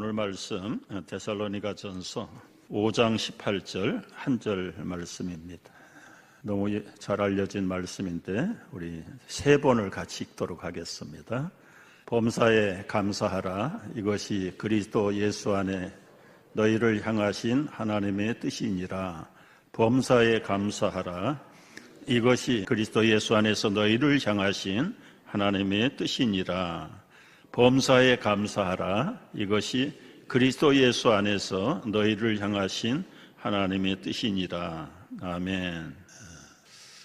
오늘 말씀 데살로니가 전서 5장 18절 한 절 말씀입니다. 너무 잘 알려진 말씀인데 우리 세 번을 같이 읽도록 하겠습니다. 범사에 감사하라 이것이 그리스도 예수 안에 너희를 향하신 하나님의 뜻이니라 범사에 감사하라 이것이 그리스도 예수 안에서 너희를 향하신 하나님의 뜻이니라 범사에 감사하라 이것이 그리스도 예수 안에서 너희를 향하신 하나님의 뜻이니라 아멘.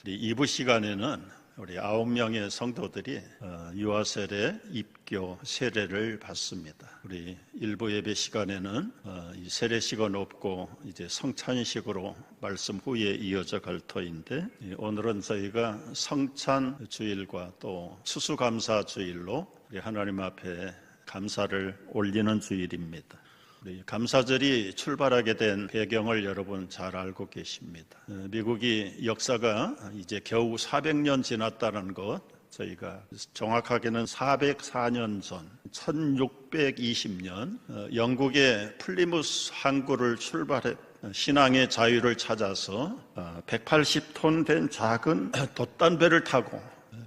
우리 2부 시간에는 우리 아홉 명의 성도들이 어, 유아 세례 입교 세례를 받습니다. 우리 일부 예배 시간에는 어, 이 세례식은 없고 이제 성찬식으로 말씀 후에 이어져 갈 터인데 오늘은 저희가 성찬 주일과 또 추수감사 주일로 우리 하나님 앞에 감사를 올리는 주일입니다. 우리 감사절이 출발하게 된 배경을 여러분 잘 알고 계십니다. 어, 미국이 역사가 이제 겨우 400년 지났다는 것 저희가 정확하게는 404년 전 1620년 어, 영국의 플리무스 항구를 출발해 신앙의 자유를 찾아서 180톤 어, 된 작은 돛단배를 타고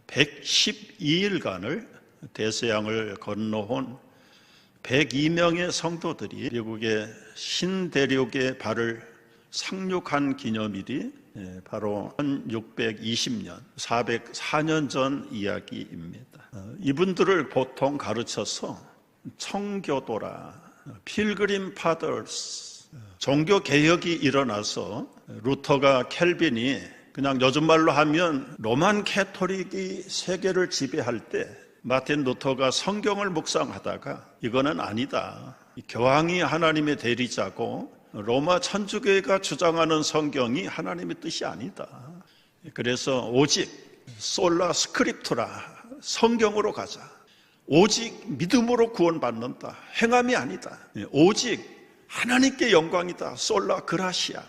112일간을 대서양을 건너온 102명의 성도들이 미국의 신대륙의 발을 상륙한 기념일이 예, 바로 1620년, 404년 전 이야기입니다. 어, 이분들을 보통 가르쳐서 청교도라, 필그림 파더스, 종교 개혁이 일어나서 루터가 켈빈이 그냥 요즘 말로 하면 로만 캐토릭이 세계를 지배할 때 마틴 루터가 성경을 묵상하다가 이거는 아니다. 교황이 하나님의 대리자고 로마 천주교회가 주장하는 성경이 하나님의 뜻이 아니다. 그래서 오직 솔라 스크립투라 성경으로 가자. 오직 믿음으로 구원받는다. 행함이 아니다. 오직 하나님께 영광이다. 솔라 그라시아.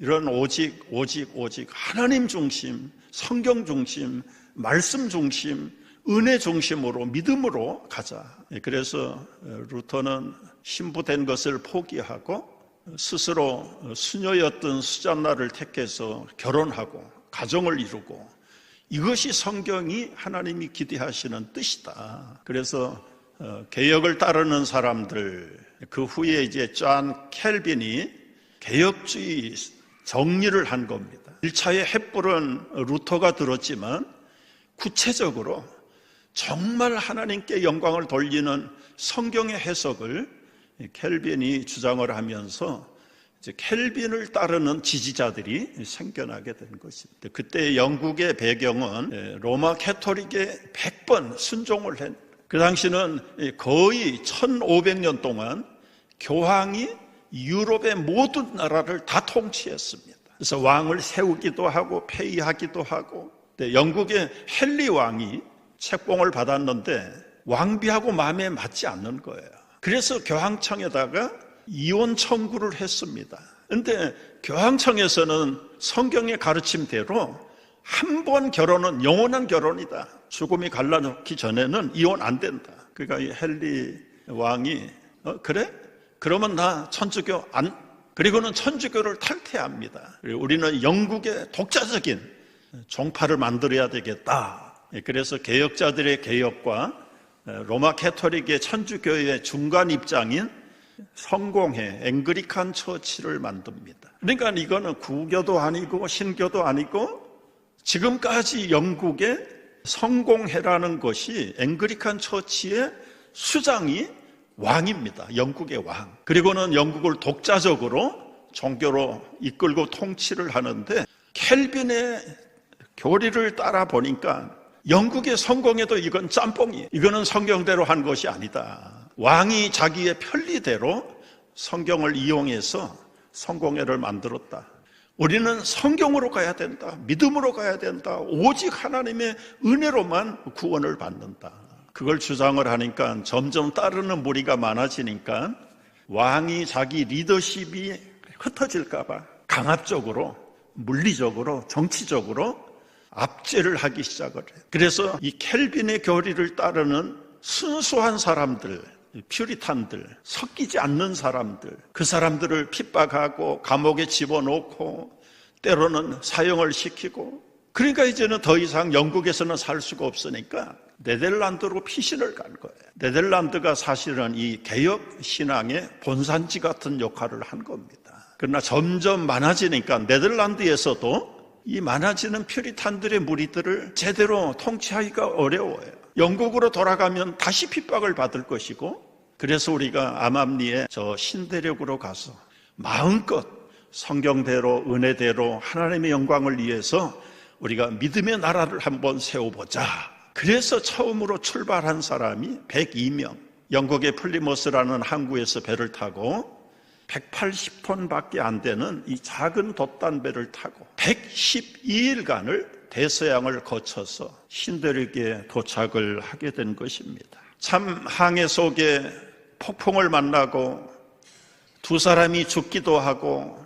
이런 오직 오직 오직 하나님 중심, 성경 중심, 말씀 중심 은혜 중심으로 믿음으로 가자. 예, 그래서 어, 루터는 신부된 것을 포기하고 스스로 수녀였던 수잔나를 택해서 결혼하고 가정을 이루고 이것이 성경이 하나님이 기대하시는 뜻이다. 그래서 어, 개혁을 따르는 사람들 그 후에 이제 짠 켈빈이 개혁주의 정리를 한 겁니다. 1차의 햇불은 루터가 들었지만 구체적으로 정말 하나님께 영광을 돌리는 성경의 해석을 켈빈이 주장을 하면서 이제 켈빈을 따르는 지지자들이 생겨나게 된 것입니다. 그때 영국의 배경은 예, 로마 캐토릭에 100번 순종을 했. 그 당시는 거의 1500년 동안 교황이 유럽의 모든 나라를 다 통치했습니다. 그래서 왕을 세우기도 하고 폐위하기도 하고 영국의 헨리 왕이 책봉을 받았는데 왕비하고 마음에 맞지 않는 거예요. 그래서 교황청에다가 이혼 청구를 했습니다. 근데 교황청에서는 성경의 가르침대로 한 번 결혼은 영원한 결혼이다. 죽음이 갈라놓기 전에는 이혼 안 된다. 그러니까 이 헨리 왕이 어, 그래? 그러면 나 천주교 안 그리고는 천주교를 탈퇴합니다. 우리는 영국의 독자적인 종파를 만들어야 되겠다. 예, 그래서 개혁자들의 개혁과 로마 캐토릭의 천주교의 중간 입장인 성공회 앵그리칸 처치를 만듭니다. 그러니까 이거는 구교도 아니고 신교도 아니고 지금까지 영국의 성공회라는 것이 앵그리칸 처치의 수장이 왕입니다. 영국의 왕. 그리고는 영국을 독자적으로 종교로 이끌고 통치를 하는데 켈빈의 교리를 따라 보니까 영국의 성공에도 이건 짬뽕이에요. 이거는 성경대로 한 것이 아니다. 왕이 자기의 편리대로 성경을 이용해서 성공회를 만들었다. 우리는 성경으로 가야 된다. 믿음으로 가야 된다. 오직 하나님의 은혜로만 구원을 받는다. 그걸 주장을 하니까 점점 따르는 무리가 많아지니까 왕이 자기 리더십이 흩어질까봐 강압적으로, 물리적으로, 정치적으로 압제를 하기 시작을 해요. 그래서 이 켈빈의 교리를 따르는 순수한 사람들, 퓨리탄들, 섞이지 않는 사람들, 그 사람들을 핍박하고 감옥에 집어넣고 때로는 사형을 시키고 그러니까 이제는 더 이상 영국에서는 살 수가 없으니까 네덜란드로 피신을 간 거예요. 네덜란드가 사실은 이 개혁 신앙의 본산지 같은 역할을 한 겁니다. 그러나 점점 많아지니까 네덜란드에서도 이 많아지는 퓨리탄들의 무리들을 제대로 통치하기가 어려워요. 영국으로 돌아가면 다시 핍박을 받을 것이고 그래서 우리가 암암리에 저 신대륙으로 가서 마음껏 성경대로 은혜대로 하나님의 영광을 위해서 우리가 믿음의 나라를 한번 세워보자. 그래서 처음으로 출발한 사람이 102명. 영국의 플리머스라는 항구에서 배를 타고 180톤밖에 안 되는 이 작은 돛단 배를 타고 112일간을 대서양을 거쳐서 신대륙에 도착을 하게 된 것입니다. 참 항해 속에 폭풍을 만나고 두 사람이 죽기도 하고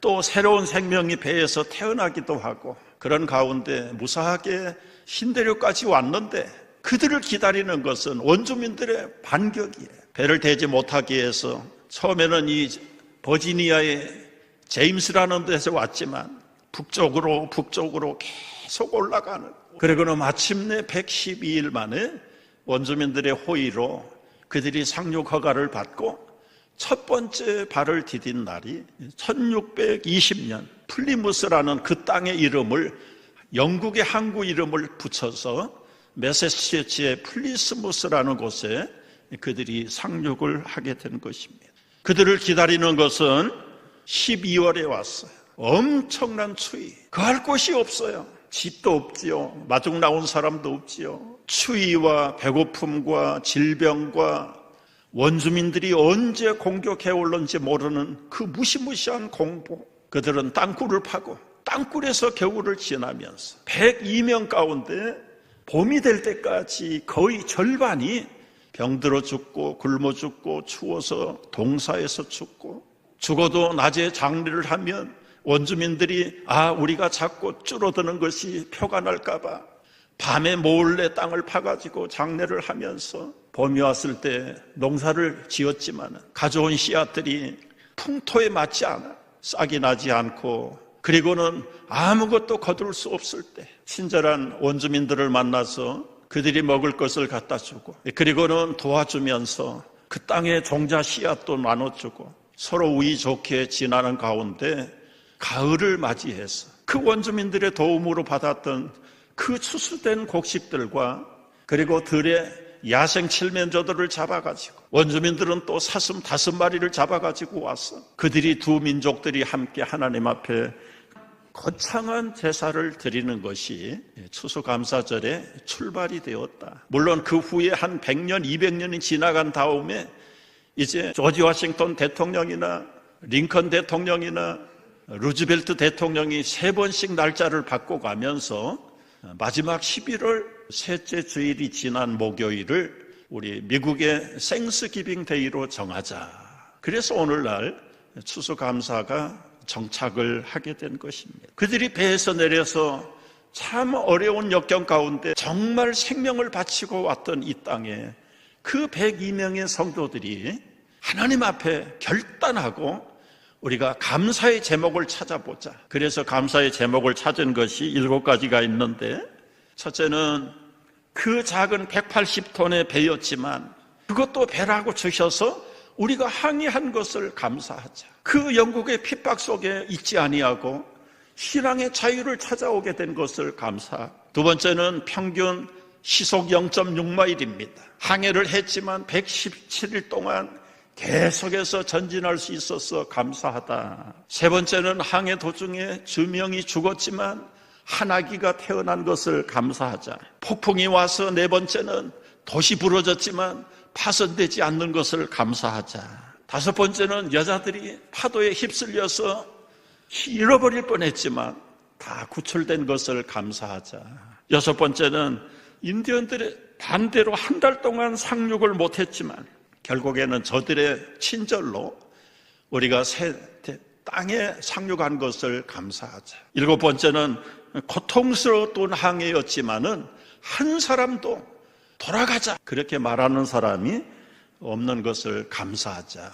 또 새로운 생명이 배에서 태어나기도 하고 그런 가운데 무사하게 신대륙까지 왔는데 그들을 기다리는 것은 원주민들의 반격이에요. 배를 대지 못하게 해서 처음에는 이 버지니아의 제임스라는 데서 왔지만 북쪽으로 북쪽으로 계속 올라가는 그리고는 마침내 112일 만에 원주민들의 호의로 그들이 상륙 허가를 받고 첫 번째 발을 디딘 날이 1620년 플리무스라는 그 땅의 이름을 영국의 항구 이름을 붙여서 메세치에츠의 플리스무스라는 곳에 그들이 상륙을 하게 된 것입니다. 그들을 기다리는 것은 12월에 왔어요. 엄청난 추위. 그할 곳이 없어요. 집도 없지요. 마중 나온 사람도 없지요. 추위와 배고픔과 질병과 원주민들이 언제 공격해 올는지 모르는 그 무시무시한 공포. 그들은 땅굴을 파고 땅굴에서 겨울을 지나면서 102명 가운데 봄이 될 때까지 거의 절반이 병들어 죽고 굶어 죽고 추워서 동사에서 죽고 죽어도 낮에 장례를 하면 원주민들이 아 우리가 자꾸 줄어드는 것이 표가 날까봐 밤에 몰래 땅을 파가지고 장례를 하면서 봄이 왔을 때 농사를 지었지만 가져온 씨앗들이 풍토에 맞지 않아 싹이 나지 않고 그리고는 아무것도 거둘 수 없을 때 친절한 원주민들을 만나서 그들이 먹을 것을 갖다 주고 그리고는 도와주면서 그 땅의 종자 씨앗도 나눠주고 서로 우이 좋게 지나는 가운데 가을을 맞이해서 그 원주민들의 도움으로 받았던 그 추수된 곡식들과 그리고 들의 야생 칠면조들을 잡아가지고 원주민들은 또 사슴 다섯 마리를 잡아가지고 와서 그들이 두 민족들이 함께 하나님 앞에 거창한 제사를 드리는 것이 추수감사절의 출발이 되었다. 물론 그 후에 한 100년, 200년이 지나간 다음에 이제 조지 워싱턴 대통령이나 링컨 대통령이나 루즈벨트 대통령이 세 번씩 날짜를 바꿔가면서 마지막 11월 셋째 주일이 지난 목요일을 우리 미국의 생스기빙 데이로 정하자. 그래서 오늘날 추수감사가 정착을 하게 된 것입니다. 그들이 배에서 내려서 참 어려운 역경 가운데 정말 생명을 바치고 왔던 이 땅에 그 102명의 성도들이 하나님 앞에 결단하고 우리가 감사의 제목을 찾아보자. 그래서 감사의 제목을 찾은 것이 일곱 가지가 있는데 첫째는 그 작은 180톤의 배였지만 그것도 배라고 주셔서 우리가 항의한 것을 감사하자. 그 영국의 핍박 속에 있지 아니하고 신앙의 자유를 찾아오게 된 것을 감사. 두 번째는 평균 시속 0.6마일입니다. 항해를 했지만 117일 동안 계속해서 전진할 수 있어서 감사하다. 세 번째는 항해 도중에 주명이 죽었지만 한 아기가 태어난 것을 감사하자. 폭풍이 와서 네 번째는 도시 부러졌지만 파손되지 않는 것을 감사하자. 다섯 번째는 여자들이 파도에 휩쓸려서 잃어버릴 뻔했지만 다 구출된 것을 감사하자. 여섯 번째는 인디언들의 반대로 한 달 동안 상륙을 못했지만 결국에는 저들의 친절로 우리가 새 땅에 상륙한 것을 감사하자. 일곱 번째는 고통스러웠던 항해였지만은 한 사람도 돌아가자. 그렇게 말하는 사람이 없는 것을 감사하자.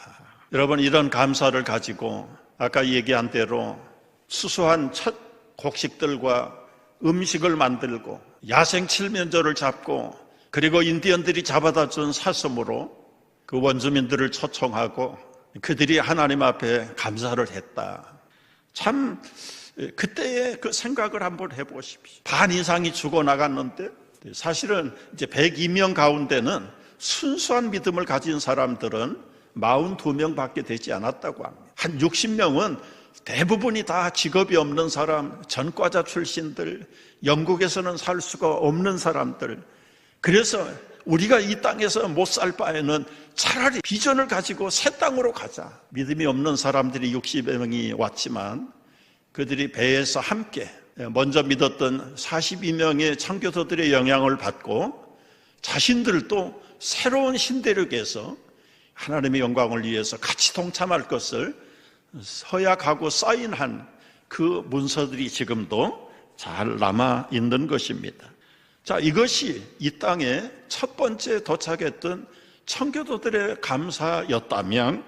여러분 이런 감사를 가지고 아까 얘기한 대로 수수한 첫 곡식들과 음식을 만들고 야생 칠면조를 잡고 그리고 인디언들이 잡아다 준 사슴으로 그 원주민들을 초청하고 그들이 하나님 앞에 감사를 했다. 참 그때의 그 생각을 한번 해보십시오. 반 이상이 죽어 나갔는데 사실은 이제 102명 가운데는 순수한 믿음을 가진 사람들은 42명밖에 되지 않았다고 합니다. 한 60명은 대부분이 다 직업이 없는 사람, 전과자 출신들, 영국에서는 살 수가 없는 사람들. 그래서 우리가 이 땅에서 못 살 바에는 차라리 비전을 가지고 새 땅으로 가자. 믿음이 없는 사람들이 60명이 왔지만 그들이 배에서 함께 먼저 믿었던 42명의 청교도들의 영향을 받고 자신들도 새로운 신대륙에서 하나님의 영광을 위해서 같이 동참할 것을 서약하고 사인한 그 문서들이 지금도 잘 남아 있는 것입니다. 자, 이것이 이 땅에 첫 번째 도착했던 청교도들의 감사였다면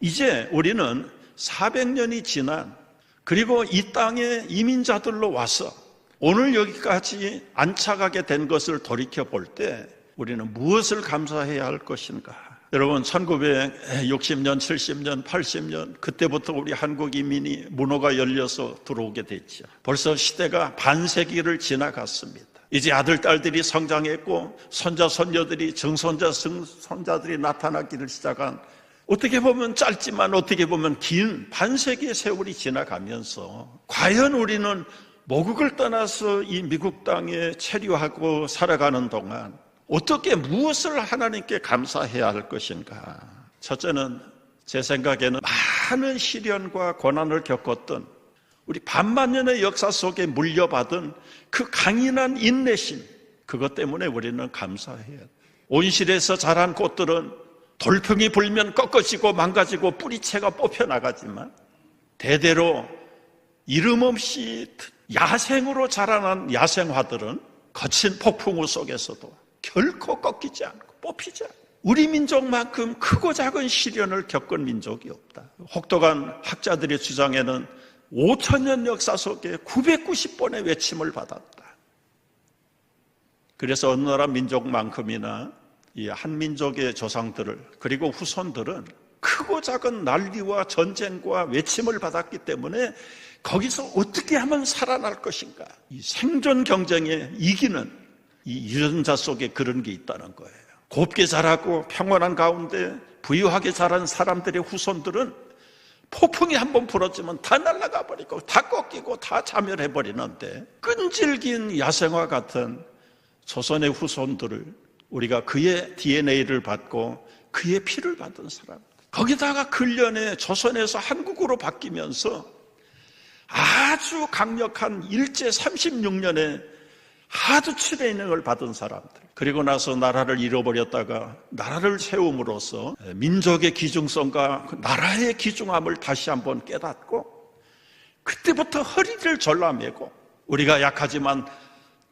이제 우리는 400년이 지난 그리고 이 땅에 이민자들로 와서 오늘 여기까지 안착하게 된 것을 돌이켜 볼 때 우리는 무엇을 감사해야 할 것인가? 여러분 1960년, 70년, 80년 그때부터 우리 한국 이민이 문호가 열려서 들어오게 됐죠. 벌써 시대가 반세기를 지나갔습니다. 이제 아들 딸들이 성장했고 손자 손녀들이 증손자 증손자들이 나타나기를 시작한 어떻게 보면 짧지만 어떻게 보면 긴 반세기의 세월이 지나가면서 과연 우리는 모국을 떠나서 이 미국 땅에 체류하고 살아가는 동안 어떻게 무엇을 하나님께 감사해야 할 것인가? 첫째는 제 생각에는 많은 시련과 고난을 겪었던 우리 반만년의 역사 속에 물려받은 그 강인한 인내심, 그것 때문에 우리는 감사해야 돼. 온실에서 자란 꽃들은 돌풍이 불면 꺾어지고 망가지고 뿌리채가 뽑혀 나가지만 대대로 이름 없이 야생으로 자라난 야생화들은 거친 폭풍우 속에서도 결코 꺾이지 않고 뽑히지 않고 우리 민족만큼 크고 작은 시련을 겪은 민족이 없다. 혹독한 학자들의 주장에는 5천년 역사 속에 990번의 외침을 받았다. 그래서 어느 나라 민족만큼이나 이 한민족의 조상들을 그리고 후손들은 크고 작은 난리와 전쟁과 외침을 받았기 때문에 거기서 어떻게 하면 살아날 것인가? 이 생존 경쟁에 이기는 이 유전자 속에 그런 게 있다는 거예요. 곱게 자라고 평온한 가운데 부유하게 자란 사람들의 후손들은 폭풍이 한 번 불어지면 다 날아가 버리고 다 꺾이고 다 자멸해 버리는데 끈질긴 야생화 같은 조선의 후손들을 우리가 그의 DNA를 받고 그의 피를 받은 사람 거기다가 근련에 조선에서 한국으로 바뀌면서 아주 강력한 일제 36년에 하드 트레이닝을 받은 사람들. 그리고 나서 나라를 잃어버렸다가 나라를 세움으로써 민족의 기중성과 그 나라의 기중함을 다시 한번 깨닫고 그때부터 허리를 졸라매고 우리가 약하지만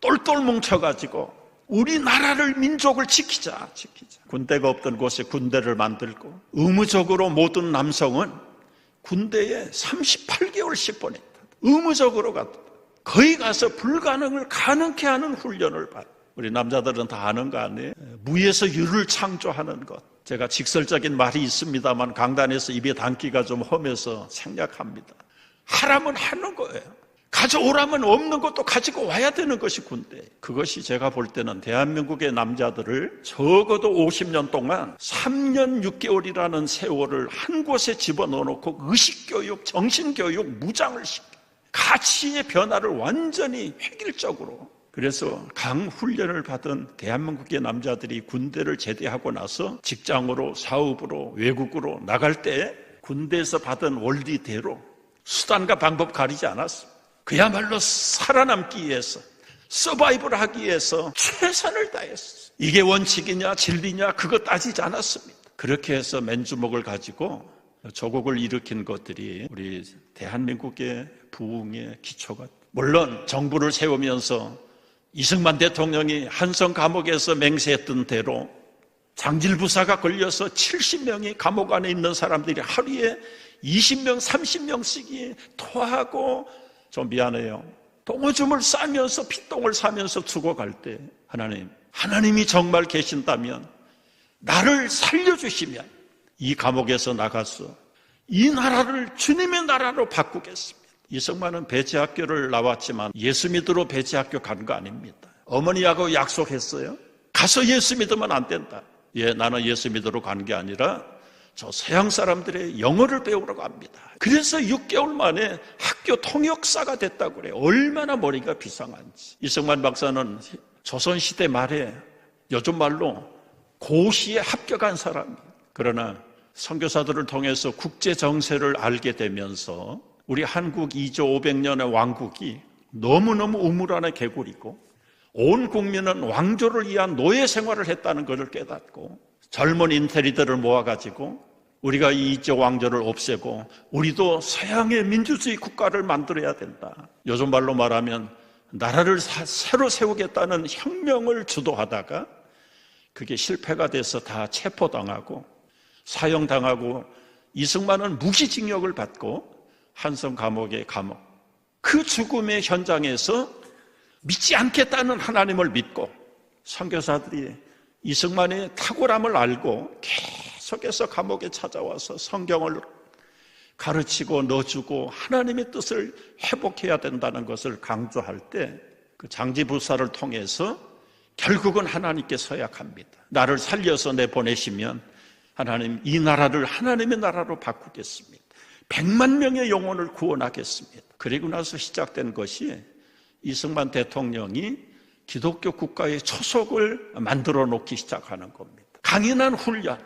똘똘 뭉쳐가지고 우리나라를 민족을 지키자 지키자. 군대가 없던 곳에 군대를 만들고 의무적으로 모든 남성은 군대에 38개월씩 보냈다. 의무적으로 갔다 거기 가서 불가능을 가능케 하는 훈련을 받. 우리 남자들은 다 아는 거 아니에요? 무에서 유를 창조하는 것. 제가 직설적인 말이 있습니다만 강단에서 입에 담기가 좀 험해서 생략합니다. 하라면 하는 거예요. 가져오라면 없는 것도 가지고 와야 되는 것이 군대. 그것이 제가 볼 때는 대한민국의 남자들을 적어도 50년 동안 3년 6개월이라는 세월을 한 곳에 집어넣어 놓고 의식교육, 정신교육, 무장을 시켜. 가치의 변화를 완전히 획일적으로 그래서 강 훈련을 받은 대한민국의 남자들이 군대를 제대하고 나서 직장으로 사업으로 외국으로 나갈 때 군대에서 받은 원리대로 수단과 방법 가리지 않았어. 그야말로 살아남기 위해서 서바이벌 하기 위해서 최선을 다했어. 이게 원칙이냐 진리냐 그거 따지지 않았습니다. 그렇게 해서 맨주먹을 가지고 조국을 일으킨 것들이 우리 대한민국의 부흥의 기초가 물론 정부를 세우면서 이승만 대통령이 한성 감옥에서 맹세했던 대로 장질부사가 걸려서 70명이 감옥 안에 있는 사람들이 하루에 20명, 30명씩이 토하고 좀 미안해요. 똥오줌을 싸면서 피똥을 싸면서 죽어갈 때 하나님, 하나님이 정말 계신다면 나를 살려주시면 이 감옥에서 나가서 이 나라를 주님의 나라로 바꾸겠습니다. 이승만은 배지학교를 나왔지만 예수 믿으러 배지학교 간 거 아닙니다. 어머니하고 약속했어요. 가서 예수 믿으면 안 된다. 예, 나는 예수 믿으러 간 게 아니라 저 서양 사람들의 영어를 배우러 갑니다. 그래서 6개월 만에 학교 통역사가 됐다고 그래요. 얼마나 머리가 비상한지. 이승만 박사는 조선시대 말에 요즘 말로 고시에 합격한 사람이에요. 그러나 선교사들을 통해서 국제 정세를 알게 되면서 우리 한국 2조 500년의 왕국이 너무너무 우물 안의 개구리고 온 국민은 왕조를 위한 노예 생활을 했다는 것을 깨닫고 젊은 인테리들을 모아가지고 우리가 이 2조 왕조를 없애고 우리도 서양의 민주주의 국가를 만들어야 된다. 요즘 말로 말하면 나라를 새로 세우겠다는 혁명을 주도하다가 그게 실패가 돼서 다 체포당하고 사형당하고 이승만은 무기징역을 받고 한성 감옥에 감옥. 그 죽음의 현장에서 믿지 않겠다는 하나님을 믿고 선교사들이 이승만의 탁월함을 알고 계속해서 감옥에 찾아와서 성경을 가르치고 넣어주고 하나님의 뜻을 회복해야 된다는 것을 강조할 때 그 장지부사를 통해서 결국은 하나님께 서약합니다. 나를 살려서 내보내시면 하나님 이 나라를 하나님의 나라로 바꾸겠습니다. 백만 명의 영혼을 구원하겠습니다. 그리고 나서 시작된 것이 이승만 대통령이 기독교 국가의 초석을 만들어 놓기 시작하는 겁니다. 강인한 훈련,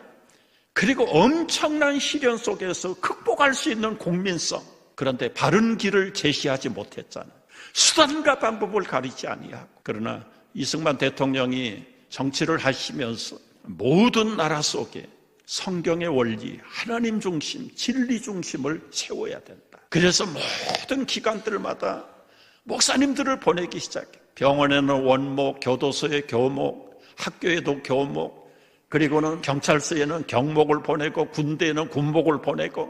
그리고 엄청난 시련 속에서 극복할 수 있는 국민성. 그런데 바른 길을 제시하지 못했잖아요. 수단과 방법을 가리지 아니하고. 그러나 이승만 대통령이 정치를 하시면서 모든 나라 속에 성경의 원리, 하나님 중심, 진리 중심을 세워야 된다. 그래서 모든 기관들마다 목사님들을 보내기 시작해. 병원에는 원목, 교도소에 교목, 학교에도 교목, 그리고는 경찰서에는 경목을 보내고 군대에는 군목을 보내고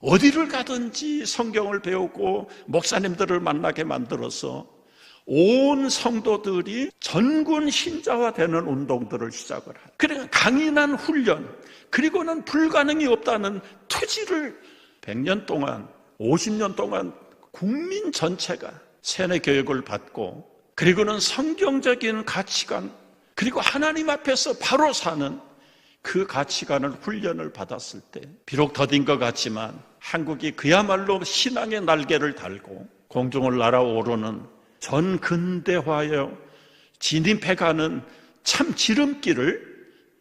어디를 가든지 성경을 배우고 목사님들을 만나게 만들어서 온 성도들이 전군 신자화 되는 운동들을 시작을 한. 그러니까 강인한 훈련, 그리고는 불가능이 없다는 투지를 100년 동안, 50년 동안 국민 전체가 세뇌 교육을 받고 그리고는 성경적인 가치관 그리고 하나님 앞에서 바로 사는 그 가치관을 훈련을 받았을 때 비록 더딘 것 같지만 한국이 그야말로 신앙의 날개를 달고 공중을 날아오르는 전 근대화에 진입해가는 참 지름길을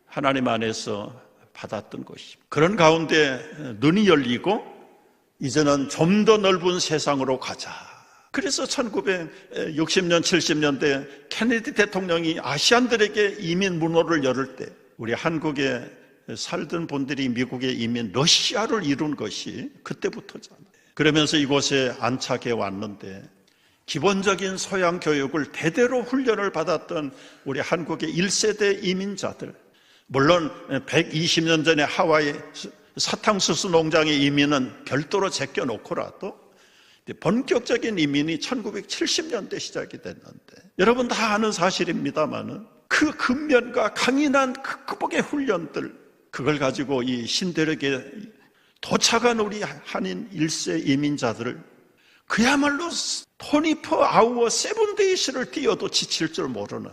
하나님 안에서 받았던 것입니다. 그런 가운데 눈이 열리고 이제는 좀 더 넓은 세상으로 가자. 그래서 1960년, 70년대 케네디 대통령이 아시안들에게 이민 문호를 열을 때 우리 한국에 살던 분들이 미국에 이민 러시아를 이룬 것이 그때부터잖아요. 그러면서 이곳에 안착해 왔는데 기본적인 소양 교육을 대대로 훈련을 받았던 우리 한국의 1세대 이민자들. 물론 120년 전에 하와이 사탕수수 농장의 이민은 별도로 제껴놓고라도 본격적인 이민이 1970년대 시작이 됐는데 여러분 다 아는 사실입니다만은 그 근면과 강인한 그 극복의 훈련들 그걸 가지고 이 신대륙에 도착한 우리 한인 일세 이민자들을 그야말로 토니퍼 아우어 세븐데이스를 뛰어도 지칠 줄 모르는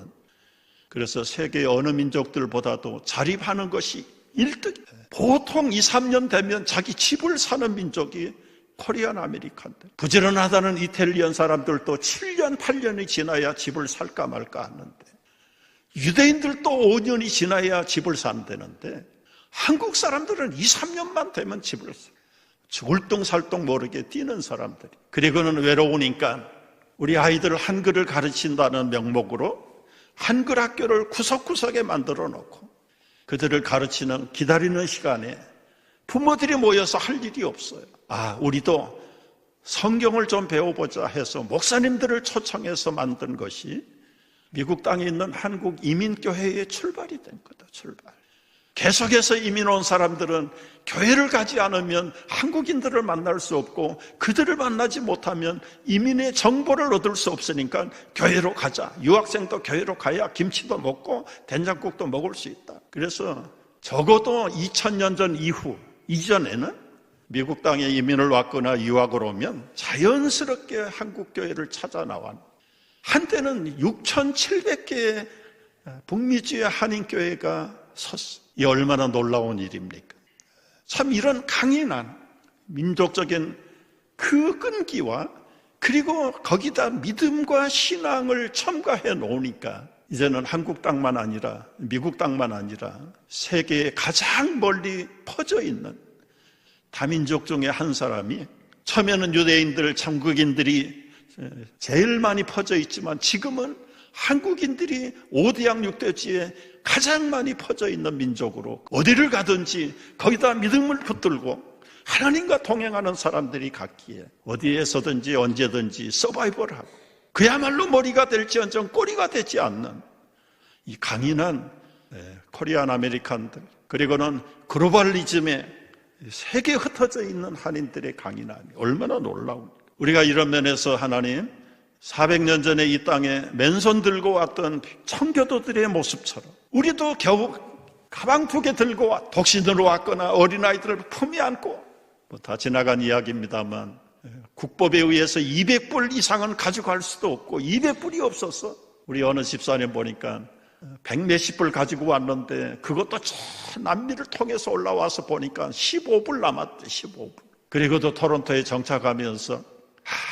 그래서 세계 어느 민족들보다도 자립하는 것이 1등. 보통 2, 3년 되면 자기 집을 사는 민족이 코리안 아메리칸들. 부지런하다는 이탈리안 사람들도 7년, 8년이 지나야 집을 살까 말까 하는데 유대인들도 5년이 지나야 집을 산다는데 한국 사람들은 2, 3년만 되면 집을 사. 울뚱살뚱 모르게 뛰는 사람들이. 그리고는 외로우니까 우리 아이들 한글을 가르친다는 명목으로 한글 학교를 구석구석에 만들어 놓고 그들을 가르치는 기다리는 시간에 부모들이 모여서 할 일이 없어요. 아, 우리도 성경을 좀 배워보자 해서 목사님들을 초청해서 만든 것이 미국 땅에 있는 한국 이민교회의 출발이 된 거다, 출발. 계속해서 이민 온 사람들은 교회를 가지 않으면 한국인들을 만날 수 없고 그들을 만나지 못하면 이민의 정보를 얻을 수 없으니까 교회로 가자. 유학생도 교회로 가야 김치도 먹고 된장국도 먹을 수 있다. 그래서 적어도 2000년 전 이후 이전에는 미국 땅에 이민을 왔거나 유학을 오면 자연스럽게 한국 교회를 찾아 나왔. 한때는 6,700개의 북미주의 한인교회가 섰어. 이 얼마나 놀라운 일입니까? 참 이런 강인한 민족적인 그 끈기와 그리고 거기다 믿음과 신앙을 첨가해 놓으니까 이제는 한국 땅만 아니라 미국 땅만 아니라 세계에 가장 멀리 퍼져 있는 다민족 중에 한 사람이 처음에는 유대인들, 참국인들이 제일 많이 퍼져 있지만 지금은 한국인들이 오대양 육대지에 가장 많이 퍼져 있는 민족으로 어디를 가든지 거기다 믿음을 붙들고 하나님과 동행하는 사람들이 갔기에 어디에서든지 언제든지 서바이벌하고 그야말로 머리가 될지언정 꼬리가 되지 않는 이 강인한 예, 코리안 아메리칸들 그리고는 글로벌리즘에 세계에 흩어져 있는 한인들의 강인함이 얼마나 놀라운 우리가 이런 면에서 하나님 400년 전에 이 땅에 맨손 들고 왔던 청교도들의 모습처럼 우리도 겨우 가방 두개 들고 와 독신으로 왔거나 어린아이들을 품에 안고 뭐 다 지나간 이야기입니다만 예, 국법에 의해서 200불 이상은 가져갈 수도 없고 200불이 없어서 우리 어느 집사님 보니까 100몇십 불 가지고 왔는데 그것도 저 남미를 통해서 올라와서 보니까 15불 남았대 15불. 그리고도 토론토에 정착하면서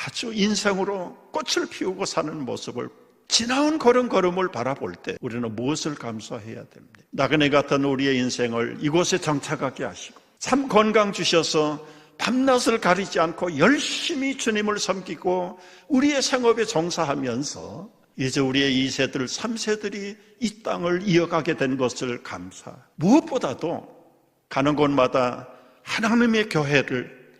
아주 인생으로 꽃을 피우고 사는 모습을 지나온 걸음걸음을 바라볼 때 우리는 무엇을 감사해야 됩니까? 나그네 같은 우리의 인생을 이곳에 정착하게 하시고 참 건강 주셔서 밤낮을 가리지 않고 열심히 주님을 섬기고 우리의 생업에 종사하면서 이제 우리의 2세들, 3세들이 이 땅을 이어가게 된 것을 감사. 무엇보다도 가는 곳마다 하나님의 교회를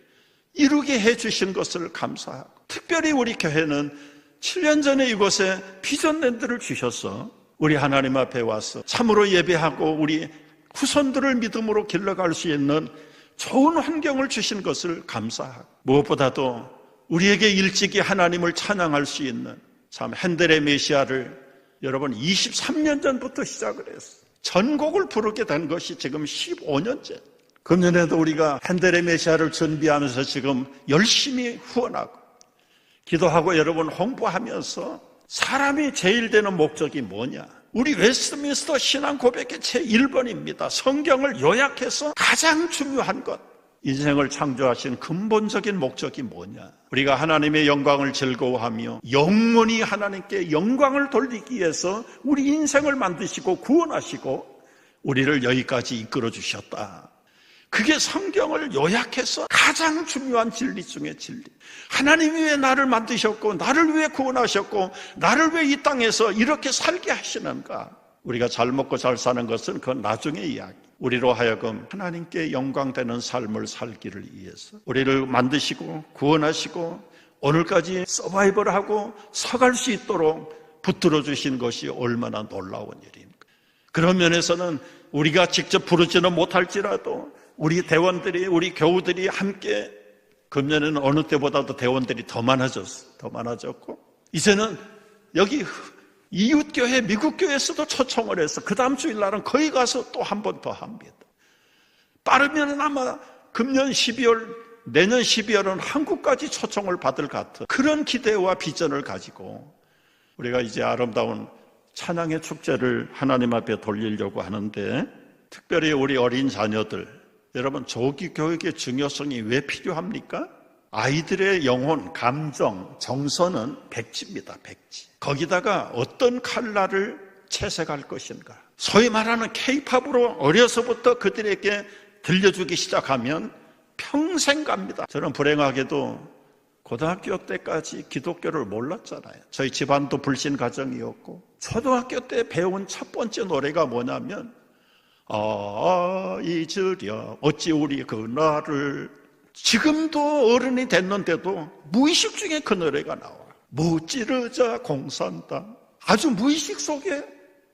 이루게 해주신 것을 감사하고 특별히 우리 교회는 7년 전에 이곳에 비전랜드를 주셔서 우리 하나님 앞에 와서 참으로 예배하고 우리 후손들을 믿음으로 길러갈 수 있는 좋은 환경을 주신 것을 감사하고 무엇보다도 우리에게 일찍이 하나님을 찬양할 수 있는 참 핸델의 메시아를 여러분 23년 전부터 시작을 했어요. 전곡을 부르게 된 것이 지금 15년째. 금년에도 우리가 핸델의 메시아를 준비하면서 지금 열심히 후원하고 기도하고 여러분 홍보하면서 사람이 제일 되는 목적이 뭐냐? 우리 웨스트민스터 신앙 고백의 제 1번입니다. 성경을 요약해서 가장 중요한 것. 인생을 창조하신 근본적인 목적이 뭐냐? 우리가 하나님의 영광을 즐거워하며 영원히 하나님께 영광을 돌리기 위해서 우리 인생을 만드시고 구원하시고 우리를 여기까지 이끌어 주셨다. 그게 성경을 요약해서 가장 중요한 진리 중의 진리. 하나님이 왜 나를 만드셨고, 나를 왜 구원하셨고, 나를 왜 이 땅에서 이렇게 살게 하시는가? 우리가 잘 먹고 잘 사는 것은 그건 나중의 이야기. 우리로 하여금 하나님께 영광되는 삶을 살기를 위해서 우리를 만드시고 구원하시고 오늘까지 서바이벌하고 서갈 수 있도록 붙들어 주신 것이 얼마나 놀라운 일입니까? 그런 면에서는 우리가 직접 부르지는 못할지라도 우리 대원들이 우리 교우들이 함께 금년에는 어느 때보다도 대원들이 더 많아졌어. 더 많아졌고 이제는 여기 이웃교회, 미국교회에서도 초청을 해서 그 다음 주일 날은 거기 가서 또 한 번 더 합니다. 빠르면 아마 금년 12월, 내년 12월은 한국까지 초청을 받을 같은 그런 기대와 비전을 가지고 우리가 이제 아름다운 찬양의 축제를 하나님 앞에 돌리려고 하는데 특별히 우리 어린 자녀들, 여러분 조기 교육의 중요성이 왜 필요합니까? 아이들의 영혼, 감정, 정서는 백지입니다. 백지. 거기다가 어떤 칼라를 채색할 것인가. 소위 말하는 케이팝으로 어려서부터 그들에게 들려주기 시작하면 평생 갑니다. 저는 불행하게도 고등학교 때까지 기독교를 몰랐잖아요. 저희 집안도 불신 가정이었고 초등학교 때 배운 첫 번째 노래가 뭐냐면 아 잊으려 어찌 우리 그날을 지금도 어른이 됐는데도 무의식 중에 그 노래가 나와. 무찌르자 공산당. 아주 무의식 속에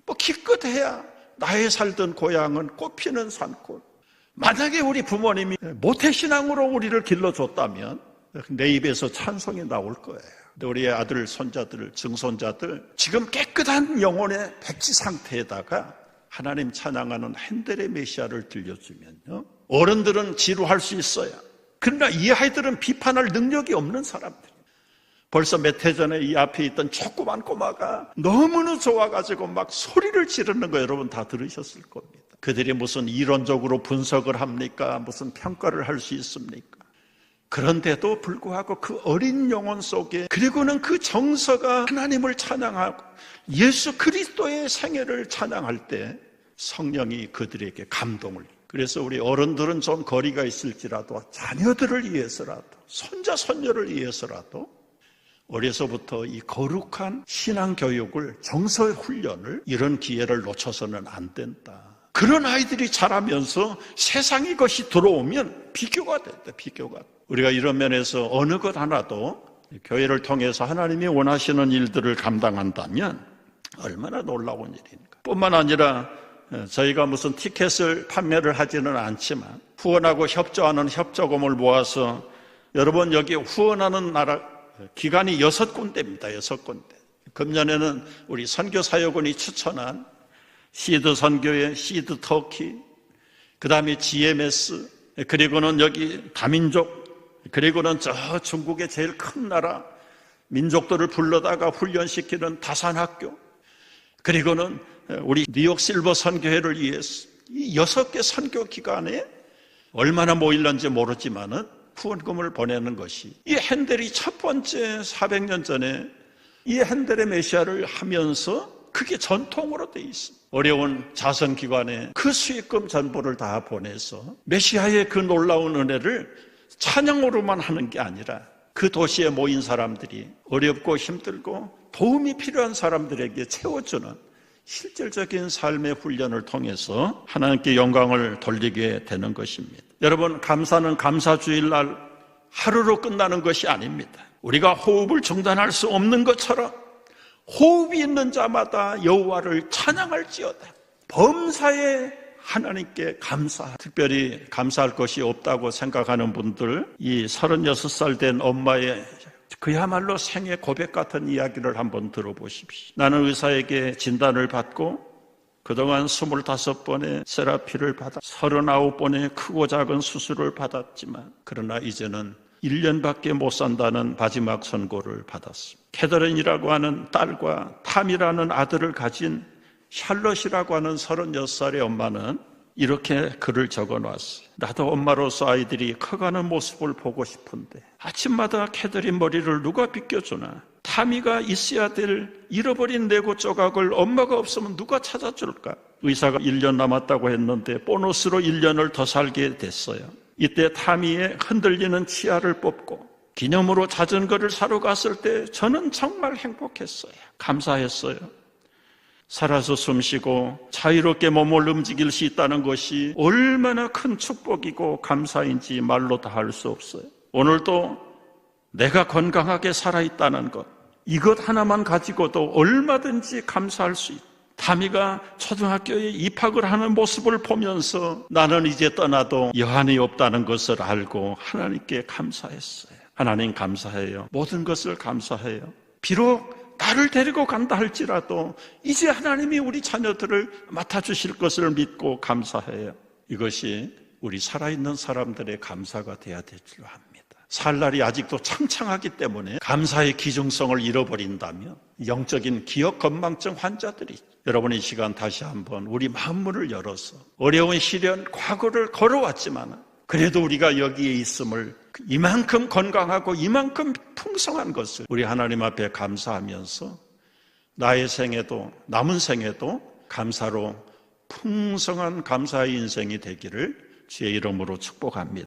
뭐 기껏 해야 나의 살던 고향은 꽃피는 산골. 만약에 우리 부모님이 모태신앙으로 우리를 길러줬다면 내 입에서 찬송이 나올 거예요. 우리 아들, 손자들, 증손자들 지금 깨끗한 영혼의 백지 상태에다가 하나님 찬양하는 핸델의 메시아를 들려주면요. 어른들은 지루할 수 있어요. 그러나 이 아이들은 비판할 능력이 없는 사람들. 벌써 몇 해 전에 이 앞에 있던 조그만 꼬마가 너무나 좋아가지고 막 소리를 지르는 거 여러분 다 들으셨을 겁니다. 그들이 무슨 이론적으로 분석을 합니까? 무슨 평가를 할 수 있습니까? 그런데도 불구하고 그 어린 영혼 속에 그리고는 그 정서가 하나님을 찬양하고 예수 그리스도의 생애를 찬양할 때 성령이 그들에게 감동을 그래서 우리 어른들은 좀 거리가 있을지라도 자녀들을 위해서라도 손자 손녀를 위해서라도 어려서부터 이 거룩한 신앙 교육을 정서 훈련을 이런 기회를 놓쳐서는 안 된다. 그런 아이들이 자라면서 세상의 것이 들어오면 비교가 된다. 비교가. 우리가 이런 면에서 어느 것 하나도 교회를 통해서 하나님이 원하시는 일들을 감당한다면 얼마나 놀라운 일입니까? 뿐만 아니라 저희가 무슨 티켓을 판매를 하지는 않지만 후원하고 협조하는 협조금을 모아서 여러분 여기 후원하는 나라 기간이 여섯 군데입니다. 여섯 군데. 금년에는 우리 선교사역원이 추천한 시드 선교회, 시드 터키, 그 다음에 GMS, 그리고는 여기 다민족, 그리고는 저 중국의 제일 큰 나라, 민족들을 불러다가 훈련시키는 다산학교, 그리고는 우리 뉴욕 실버 선교회를 위해서 이 여섯 개 선교 기간에 얼마나 모일는지 모르지만은 후원금을 보내는 것이 이 핸델이 첫 번째 400년 전에 이 핸델의 메시아를 하면서 그게 전통으로 돼 있습니다. 어려운 자선기관에 그 수익금 전부를 다 보내서 메시아의 그 놀라운 은혜를 찬양으로만 하는 게 아니라 그 도시에 모인 사람들이 어렵고 힘들고 도움이 필요한 사람들에게 채워주는 실질적인 삶의 훈련을 통해서 하나님께 영광을 돌리게 되는 것입니다. 여러분, 감사는 감사주일날 하루로 끝나는 것이 아닙니다. 우리가 호흡을 중단할 수 없는 것처럼 호흡이 있는 자마다 여호와를 찬양할지어다. 범사에 하나님께 감사, 특별히 감사할 것이 없다고 생각하는 분들, 이 36살 된 엄마의 그야말로 생애 고백 같은 이야기를 한번 들어보십시오. 나는 의사에게 진단을 받고 그동안 25번의 세라피를 받아 39번의 크고 작은 수술을 받았지만 그러나 이제는 1년밖에 못 산다는 마지막 선고를 받았습니다. 캐더린이라고 하는 딸과 탐이라는 아들을 가진 샬럿이라고 하는 36살의 엄마는 이렇게 글을 적어 놨어요. 나도 엄마로서 아이들이 커가는 모습을 보고 싶은데 아침마다 캐더린 머리를 누가 빗겨주나? 타미가 있어야 될 잃어버린 레고 조각을 엄마가 없으면 누가 찾아줄까? 의사가 1년 남았다고 했는데 보너스로 1년을 더 살게 됐어요. 이때 타미의 흔들리는 치아를 뽑고 기념으로 자전거를 사러 갔을 때 저는 정말 행복했어요. 감사했어요. 살아서 숨쉬고 자유롭게 몸을 움직일 수 있다는 것이 얼마나 큰 축복이고 감사인지 말로 다 할 수 없어요. 오늘도 내가 건강하게 살아있다는 것, 이것 하나만 가지고도 얼마든지 감사할 수 있다. 타미가 초등학교에 입학을 하는 모습을 보면서 나는 이제 떠나도 여한이 없다는 것을 알고 하나님께 감사했어요. 하나님 감사해요. 모든 것을 감사해요. 비록 나를 데리고 간다 할지라도 이제 하나님이 우리 자녀들을 맡아주실 것을 믿고 감사해요. 이것이 우리 살아있는 사람들의 감사가 돼야 될 줄 압니다. 살 날이 아직도 창창하기 때문에 감사의 기중성을 잃어버린다면 영적인 기억 건망증 환자들이 여러분 이 시간 다시 한번 우리 마음문을 열어서 어려운 시련 과거를 걸어왔지만 그래도 우리가 여기에 있음을 이만큼 건강하고 이만큼 풍성한 것을 우리 하나님 앞에 감사하면서 나의 생에도 남은 생에도 감사로 풍성한 감사의 인생이 되기를 주의 이름으로 축복합니다.